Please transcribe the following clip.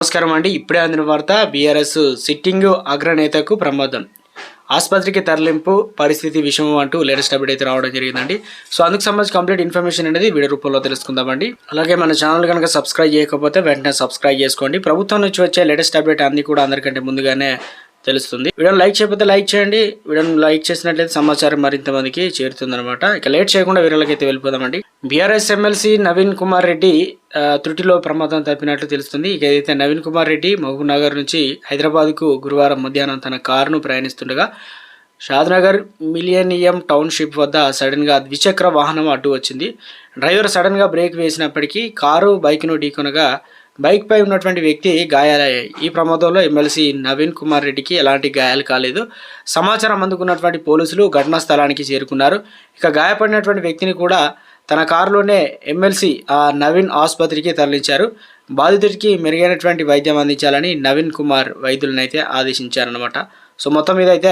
నమస్కారం అండి. ఇప్పుడే అందిన వార్త బీఆర్ఎస్ సిట్టింగ్ అగ్రనేతకు ప్రమాదం. ఆసుపత్రికి తరలింపు పరిస్థితి విషమం అంటూ లేటెస్ట్ అప్డేట్ అయితే రావడం జరిగిందండి. సో అందుకు సంబంధించి కంప్లీట్ ఇన్ఫర్మేషన్ అనేది వీడియో రూపంలో తెలుసుకుందామండి. అలాగే మన ఛానల్ కనుక సబ్స్క్రైబ్ చేయకపోతే వెంటనే సబ్స్క్రైబ్ చేసుకోండి. ప్రభుత్వం నుంచి వచ్చే లేటెస్ట్ అప్డేట్ అన్ని కూడా అందరికంటే ముందుగానే తెలుస్తుంది. వీడియోని లైక్ చేయకపోతే లైక్ చేయండి. వీడియోని లైక్ చేసినట్లయితే సమాచారం మరింత మందికి చేరుతుందన్నమాట. ఇక లేట్ చేయకుండా వీడియోలకి వెళ్ళిపోదామండి. బీఆర్ఎస్ ఎమ్మెల్సీ నవీన్ కుమార్ రెడ్డి త్రుటిలో ప్రమాదం తప్పినట్లు తెలుస్తుంది. ఇక ఏదైతే నవీన్ కుమార్ రెడ్డి మహబూబ్ నగర్ నుంచి హైదరాబాద్కు గురువారం మధ్యాహ్నం తన కారును ప్రయాణిస్తుండగా షాద్నగర్ మిలియనియం టౌన్షిప్ వద్ద సడన్గా ద్విచక్ర వాహనం అడ్డు వచ్చింది. డ్రైవర్ సడన్గా బ్రేక్ వేసినప్పటికీ కారు బైక్ను ఢీకొనగా బైక్పై ఉన్నటువంటి వ్యక్తి గాయాలయ్యాయి ఈ ప్రమాదంలో ఎమ్మెల్సీ నవీన్ కుమార్ రెడ్డికి ఎలాంటి గాయాలు కాలేదు. సమాచారం అందుకున్నటువంటి పోలీసులు ఘటనా స్థలానికి చేరుకున్నారు. ఇక గాయపడినటువంటి వ్యక్తిని కూడా తన కారులోనే ఎమ్మెల్సీ ఆ నవీన్ ఆసుపత్రికి తరలించారు. బాధితుడికి మెరుగైనటువంటి వైద్యం అందించాలని నవీన్ కుమార్ వైద్యులనైతే ఆదేశించారనమాట సో మొత్తం మీద అయితే